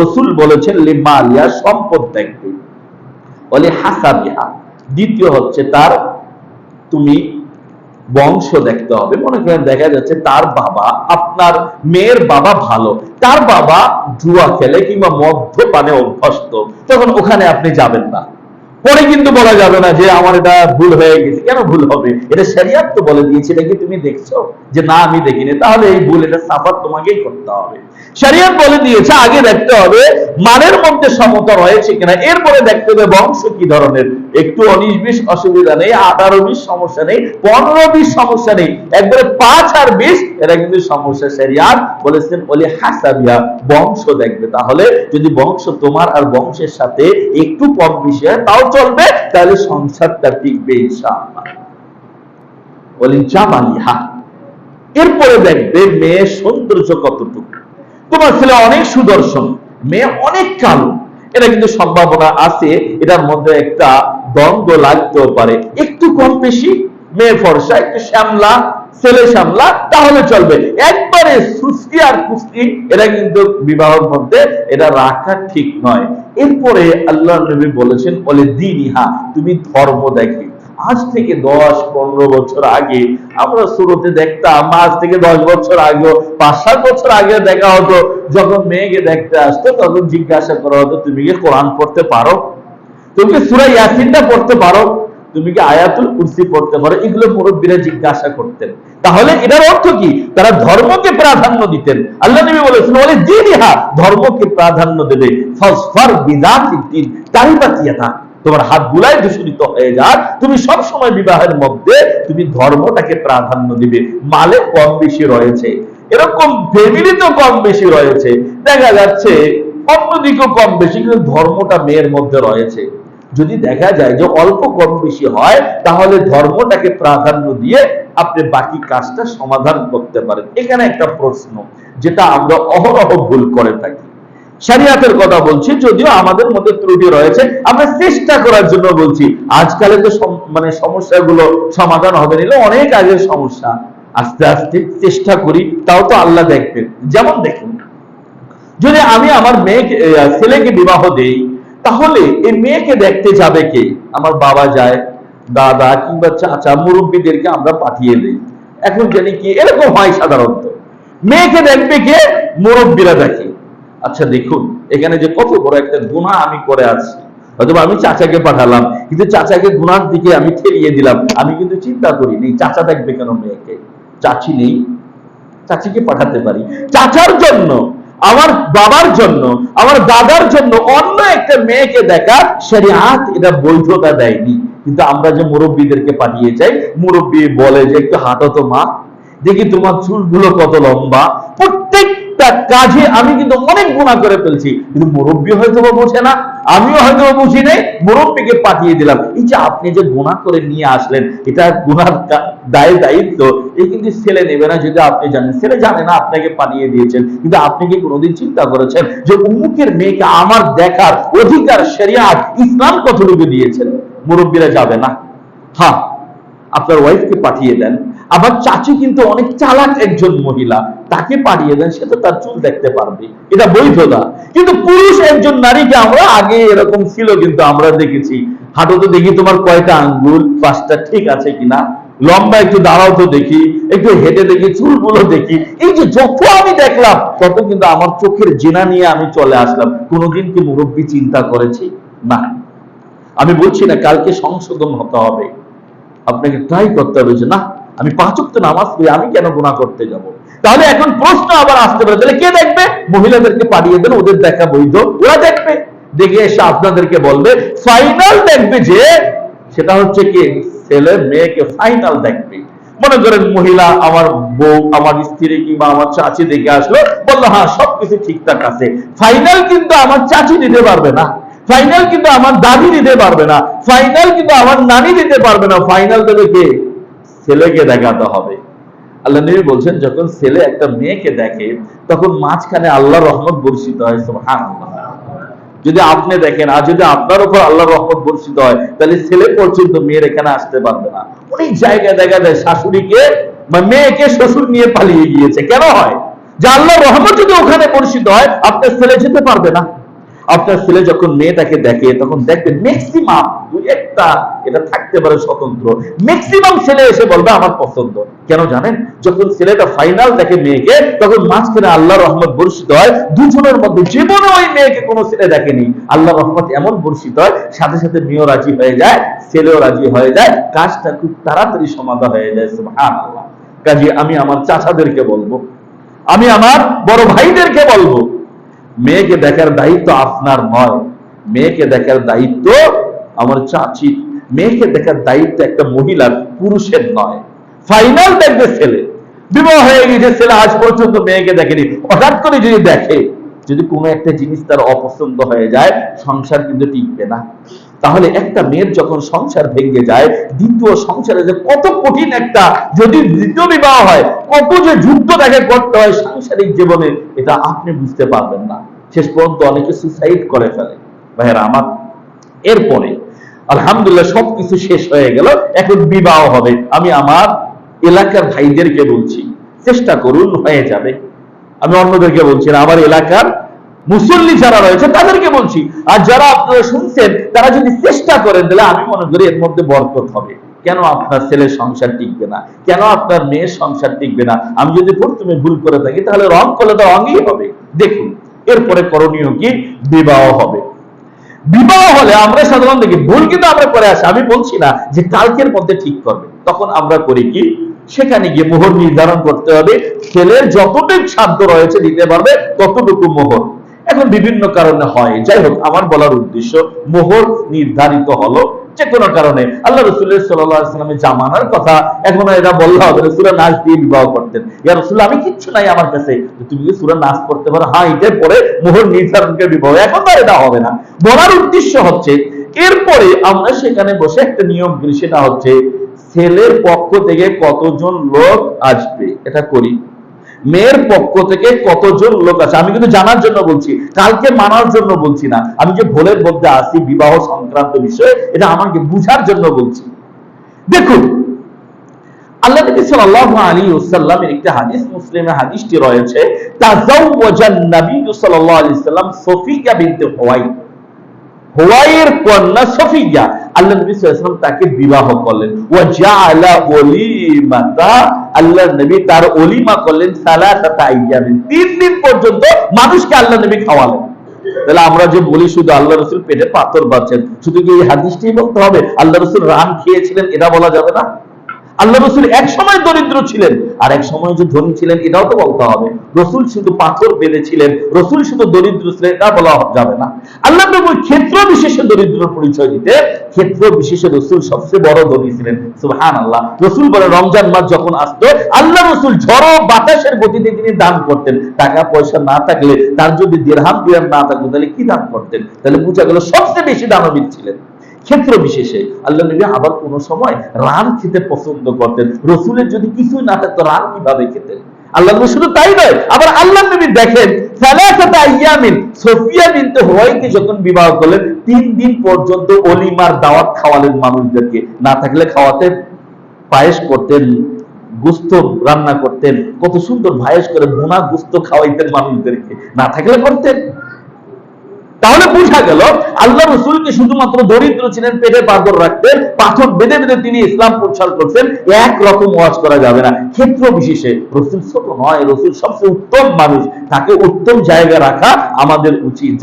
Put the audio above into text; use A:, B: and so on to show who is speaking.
A: রসুল বলেছেন লিমালিয়া সম্পদ দেখবে বলে হাসাবিহা। দ্বিতীয় হচ্ছে তার, তুমি বংশ দেখতে হবে। মনে করেন দেখা যাচ্ছে তার বাবা আপনার মেয়ের বাবা ভালো। তার বাবা জুয়া খেলে কিংবা মদ্যপানে অভ্যস্ত। তখন ওখানে আপনি যাবেন না। পরে কিন্তু বলা যাবে না যে আমার এটা ভুল হয়ে গেছে। কেন ভুল হবে? এটা শরিয়াত তো বলে দিয়েছে, এটা কি তুমি দেখছ? যে না, আমি দেখিনি। তাহলে এই ভুল, এটা সাফার তোমাকেই করতে হবে। শরিয়াত বলে দিয়েছে, আগে দেখতে হবে মানের মধ্যে সমতা রয়েছে কিনা। এরপরে দেখতে হবে বংশ কি ধরনের। একটু উনিশ বিশ অসুবিধা নেই, আঠারো বিশ সমস্যা নেই, পনেরো বিশ সমস্যা নেই। একবারে পাঁচ আর বিশ, এটা কিন্তু সমস্যা শরিয়াত বলেছেন বলে হাসাবিয়া, বংশ দেখবে। তাহলে যদি বংশ তোমার আর বংশের সাথে একটু কম বেশি হয়, তাও চলবে, তাহলে সংসারটা টিকবে ইনশাআল্লাহ। বলেন জামালিহা এরপরে দেখবে মেয়ে সৌন্দর্য কতটুকু। তোমার ছেলে অনেক সুদর্শন, মেয়ে অনেক কালো। এটা কিন্তু সম্ভাবনা আছে, এটার মধ্যে একটা দ্বন্দ্ব লাগতেও পারে। একটু কম বেশি মেয়ে ফর্সা, একটু শ্যামলা, ছেলে শ্যামলা, তাহলে চলবে। একবারে সুস্কি আর কুস্কি এটা কিন্তু বিবাহের মধ্যে এটা রাখা ঠিক নয়। এরপরে আল্লাহ নবী বলেছেন বলে দিন ইহা তুমি ধর্ম দেখে। আজ থেকে দশ, পনেরো বছর আগে আমরা শুরুতে দেখতাম, আজ থেকে দশ বছর আগে পাঁচ, সাত বছর আগে দেখা হতো। যখন মেয়েকে দেখতে আসতো, তখন জিজ্ঞাসা করা হতো, তুমি কি কোরআন পড়তে পারো? তুমি কি সুরা ইয়াসিনটা পড়তে পারো? তুমি কি আয়াতুল কুরসি পড়তে পারো? এগুলো মুরব্বীরা জিজ্ঞাসা করতেন। তাহলে এটার অর্থ কি? তারা ধর্মকে প্রাধান্য দিতেন। আল্লাহ নবী বলেছেন বলে দিনিহা ধর্মকে প্রাধান্য দেবে। ফসফর বিদাতিদ্দিন তারিবাতিয়া থাক তোমার হাত গুলাই দূষিত হয়ে যাক। তুমি সব সময় বিবাহের মধ্যে তুমি ধর্মটাকে প্রাধান্য দিবে। মালে কম বেশি রয়েছে। এরকম ফ্যামিলিতেও কম বেশি রয়েছে। দেখা যাচ্ছে অন্যদিকেও কম বেশি, কিন্তু ধর্মটা মেয়ের মধ্যে রয়েছে। যদি দেখা যায় যে অল্প কম বেশি হয়, তাহলে ধর্মটাকে প্রাধান্য দিয়ে আপনি বাকি কাজটা সমাধান করতে পারেন। এখানে একটা প্রশ্ন, যেটা আমরা অহরহ ভুল করে থাকি। শরিয়াতের কথা বলছি, যদিও আমাদের মধ্যে ত্রুটি রয়েছে। আমরা চেষ্টা করার জন্য বলছি, আজকালে তো মানে সমস্যাগুলো সমাধান হবে নিলে অনেক আগের সমস্যা। আস্তে আস্তে চেষ্টা করি, তাও তো আল্লাহ দেখবেন। যেমন দেখুন, যদি আমি আমার মেয়েকে ছেলেকে বিবাহ দেই, তাহলে এই মেয়েকে দেখতে যাবে কে? আমার বাবা যায়, দাদা কিংবা চাচা, মুরব্বীদেরকে আমরা পাঠিয়ে দিই। এখন জানি কি, এরকম হয় সাধারণত। মেয়েকে দেখবে কে? মুরব্বীরা দেখে। আচ্ছা দেখুন, এখানে যে কত বড় একটা গুণা আমি করে আছি। হয়তো আমি চাচাকে পাঠালাম, কিন্তু চাচাকে গুনার দিকে আমি ঠেলিয়ে দিলাম। আমি কিন্তু চিন্তা করিনি চাচা দেখবে কেন মেয়েকে? চাচি নেই, চাচিকে পাঠাতে পারি। চাচার জন্য, আমার বাবার জন্য, আমার দাদার জন্য অন্য একটা মেয়েকে দেখা শরিয়াত এটা বৈধতা দেয়নি। কিন্তু আমরা যে মুরব্বীদেরকে পাঠিয়ে যাই মুরব্বী বলে যে একটু হাঁটো তো মা, দেখি তোমার চুলগুলো কত লম্বা। প্রত্যেকটা কাজে আমি কিন্তু অনেক গুণা করে ফেলছি। কিন্তু মুরব্বী হয়তো বোঝে না, আমিও হয়তো বুঝি নেই, মুরব্বীকে পাঠিয়ে দিলাম। এই যে আপনি যে গুণা করে নিয়ে আসলেন, এটা গুনার কা- দায় দায়িত্ব। এই কিন্তু ছেলে নেবে না, যদি আপনি জানেন। ছেলে জানে না, আপনাকে পাঠিয়ে দিয়েছেন। কিন্তু আপনি কি কোনোদিন চিন্তা করেছেন যে উমুকের মেয়েকে আমার দেখার অধিকার শরিয়াত ইসলাম কতটুকু দিয়েছেন? মুরব্বীরা যাবে না। হ্যাঁ আপনার ওয়াইফকে পাঠিয়ে দেন। আবার চাচি কিন্তু অনেক চালাক একজন মহিলা, তাকে পাঠিয়ে দেন, সে তো তার চুল দেখতে পারবে। এটা বৈধতা। কিন্তু পুরুষ একজন নারীকে আমরা আগে এরকম ছিল কিন্তু আমরা দেখেছি। হাঁটো তো দেখি তোমার কয়টা আঙ্গুল পাঁচটা ঠিক আছে কিনা? লম্বা একটু দাঁড়াও তো দেখি, একটু হেঁটে দেখি, চুলগুলো দেখি। এই যে যত আমি দেখলাম, তত কিন্তু আমার চোখের জেনা নিয়ে আমি চলে আসলাম। কোনোদিন কি মুরব্বী চিন্তা করেছি? না। আমি বলছি না, কালকে সংশোধন হতে হবে। আপনাকে ট্রাই করতে হবে যে না আমি পাঁচ ওয়াক্ত নামাজ পড়ি আমি কেন গুনাহ করতে যাব? তাহলে এখন প্রশ্ন আবার আসতে পারে, তাহলে কে দেখবে? মহিলাদেরকে পাঠিয়ে দেন, ওদের দেখা বৈধ, ওরা দেখবে। দেখে এসে আপনাদেরকে বলবে ফাইনাল দেখবে যে, সেটা হচ্ছে কি, ছেলে মেয়েকে ফাইনাল দেখবে। মনে করেন মহিলা আমার বউ, আমার স্ত্রী কিংবা আমার চাচি দেখে আসলো, বলল হ্যাঁ সবকিছু ঠিকঠাক আছে। ফাইনাল কিন্তু আমার চাচি দিতে পারবে না। ফাইনাল কিন্তু আমার দাদি দিতে পারবে না। ফাইনাল কিন্তু আমার নানি দিতে পারবে না। ফাইনাল দেবে কে? ছেলেকে দেখাতে হবে। আল্লাহ নবী বলছেন, যখন ছেলে একটা মেয়েকে দেখে, তখন মাঝখানে আল্লাহর রহমত বর্ষিত হয় যদি আপনি দেখেন, আর যদি আপনার উপর আল্লাহর রহমত বর্ষিত হয়, তাহলে ছেলে পর্যন্ত মেয়ের এখানে আসতে পারবে না। অনেক জায়গায় দেখা যায়, শাশুড়িকে বা মেয়েকে শ্বশুর নিয়ে পালিয়ে গিয়েছে। কেন হয়? যে আল্লাহ রহমত যদি ওখানে বর্ষিত হয়, আপনার ছেলে যেতে পারবে না। আপনার ছেলে যখন মেয়েটাকে দেখে, তখন দেখবে ম্যাক্সিমাম একটা, এটা থাকতে পারে স্বতন্ত্র। ম্যাক্সিমাম ছেলে এসে বলবে, আমার পছন্দ। কেন জানেন? যখন ছেলেটা ফাইনাল দেখে মেয়েকে, তখন মাঝখানে আল্লাহ রহমত বর্ষিত হয়। দুজনের মধ্যে জীবনে ওই মেয়েকে কোনো ছেলে দেখেনি। আল্লাহ রহমত এমন বর্ষিত হয়, সাথে সাথে মেয়েও রাজি হয়ে যায়, ছেলেও রাজি হয়ে যায়। কাজটা খুব তাড়াতাড়ি সমাধা হয়ে যায়, সুবহানাল্লাহ। কাজে আমি আমার চাচাদেরকে বলব, আমি আমার বড় ভাইদেরকে বলব, মেয়েকে দেখার দায়িত্ব আপনার নয়। মেয়েকে দেখার দায়িত্ব আমার চাচি মেয়েকে দেখার দায়িত্ব একটা মহিলার, পুরুষের নয়। ফাইনাল দেখবে ছেলে, বিবাহ হয়ে গেছে ছেলে আজ পর্যন্ত মেয়েকে দেখেনি, হঠাৎ করে যদি দেখে, যদি কোনো একটা জিনিস তার অপছন্দ হয়ে যায়, সংসার কিন্তু টিকবে না। তাহলে একটা মেয়ের যখন সংসার ভেঙে যায়, দ্বিতীয় সংসারে যে কত কঠিন একটা, যদি দ্বিতীয় বিবাহ হয়, কত যে যুদ্ধ তাকে করতে হয় সাংসারিক জীবনে, এটা আপনি বুঝতে পারবেন না। শেষ পর্যন্ত অনেকে সুসাইড করে ফেলে। ভাইয়েরা আমার, এরপরে আলহামদুলিল্লাহ সবকিছু শেষ হয়ে গেল, এখন বিবাহ হবে। আমি আমার এলাকার ভাইদেরকে বলছি, চেষ্টা করুন, হয়ে যাবে। আমি অন্যদেরকে বলছি না, আমার এলাকার মুসল্লি যারা রয়েছে, তাদেরকে বলছি, আর যারা আপনারা শুনছেন, তারা যদি চেষ্টা করেন, তাহলে আমি মনে করি এর মধ্যে বরকত হবে। কেন আপনার ছেলের সংসার টিকবে না? কেন আপনার মেয়ের সংসার টিকবে না? আমি যদি প্রথমে ভুল করে থাকি, তাহলে রং করলে তো রঙই হবে। দেখুন, এরপরে করণীয় কি? বিবাহ হবে। বিবাহ হলে আমরা সাধারণত দেখি, ভুল কিন্তু আমরা করে আসি। আমি বলছি না যে কালকের মধ্যে ঠিক করবে। তখন আমরা করি কি? সেখানে গিয়ে মোহর নির্ধারণ করতে হবে। ছেলের যতটুকু সাধ্য রয়েছে দিতে পারবে, ততটুকু মোহর। এখন বিভিন্ন কারণে হয়। যাই হোক, আমার বলার উদ্দেশ্য, মোহর নির্ধারিত হলো যে কোনো কারণে। আল্লাহ রসুল্লাহ সাল্লামের জামানার কথা এখন এরা বললে হবে রসুল্লাহ নাচ দিয়ে বিবাহ করতেন। ইয়া রসুল্লাহ আমি কিচ্ছু নাই আমার কাছে। তুমি কি সুরা নাচ করতে পারো হ্যাঁ এটার পরে মোহর নির্ধারণকে বিবাহ। এখন তো এটা হবে না। বলার উদ্দেশ্য হচ্ছে, এরপরে আমরা সেখানে বসে একটা নিয়ম করি, সেটা হচ্ছে, ছেলের পক্ষ থেকে কতজন লোক আসবে? এটা করি। মেয়ের পক্ষ থেকে কতজন লোক আছে? আমি কিন্তু জানার জন্য বলছি, কালকে মানার জন্য বলছি না। আমি যে ভোলের মধ্যে আসি বিবাহ সংক্রান্ত বিষয়ে, এটা আমাকে বুঝার জন্য বলছি। দেখুন, আল্লাহ আল্লাহ নবী সাল্লাম তাকে বিবাহ করলেন। ওলিমাতা, আল্লাহ নবী তার করলেন তিন দিন পর্যন্ত মানুষকে আল্লাহ নবী খাওয়ালেন। তাহলে আমরা যে বলি শুধু আল্লাহ রসুল পেটে পাথর বাঁচেন শুধু কি এই হাদিসটি বলতে হবে? আল্লাহ রসুল রান খেয়েছিলেন, এটা বলা যাবে না? আল্লাহ রসুল এক সময় দরিদ্র ছিলেন, আর এক সময় যে ধনী ছিলেন, এটাও তো বলতে হবে। রসুল শুধু পাথর বেঁধেছিলেন, রসুল শুধু দরিদ্র ছিলেন, এটা বলা যাবে না। আল্লাহ নবী ক্ষেত্র বিশেষে দরিদ্র পরিচয় দিতে, ক্ষেত্র বিশেষে রসুল সবচেয়ে বড় ধনী ছিলেন। সুবহান আল্লাহ রসুল বলে, রমজান মাস যখন আসতো, আল্লাহ রসুল ঝড়ো বাতাসের গতিতে তিনি দান করতেন। টাকা, পয়সা না থাকলে তার যদি দেড়হাম দিরাম না থাকতো, তাহলে কি দান করতেন? তাহলে বোঝা গেল সবচেয়ে বেশি দানবীর ছিলেন। ক্ষেত্র বিশেষে আল্লাহ নবী আবার কোন সময় রান খেতে পছন্দ করতেন। রসুলের যদি কিছুই না থাকতো, রান কীভাবে খেতেন? আল্লাহ নবী শুধু তাই নয়, আবার আল্লাহ নবী দেখেন, সালাসাতা আইয়ামিন, সোফিয়া বিনতে যখন বিবাহ করলেন, তিন দিন পর্যন্ত অলিমার দাওয়াত খাওয়ালেন মানুষদেরকে। না থাকলে খাওয়াতেন পায়েস করতেন, গুস্ত রান্না করতেন, কত সুন্দর ভায়েস করে ভুনা গুস্ত খাওয়াইতেন মানুষদেরকে। না থাকলে করতেন। তাহলে বোঝা গেল, আল্লাহ রসুলকে শুধুমাত্র দরিদ্র ছিলেন, পেটে পাথর রাখতেন, পাথর বেঁধে বেঁধে তিনি ইসলাম প্রচার করছেন একরকম ওয়াজ করা যাবে না। ক্ষেত্র বিশেষে, রসুল ছোট নয়, রসুল সবচেয়ে উত্তম মানুষ, তাকে উত্তম জায়গা রাখা আমাদের উচিত।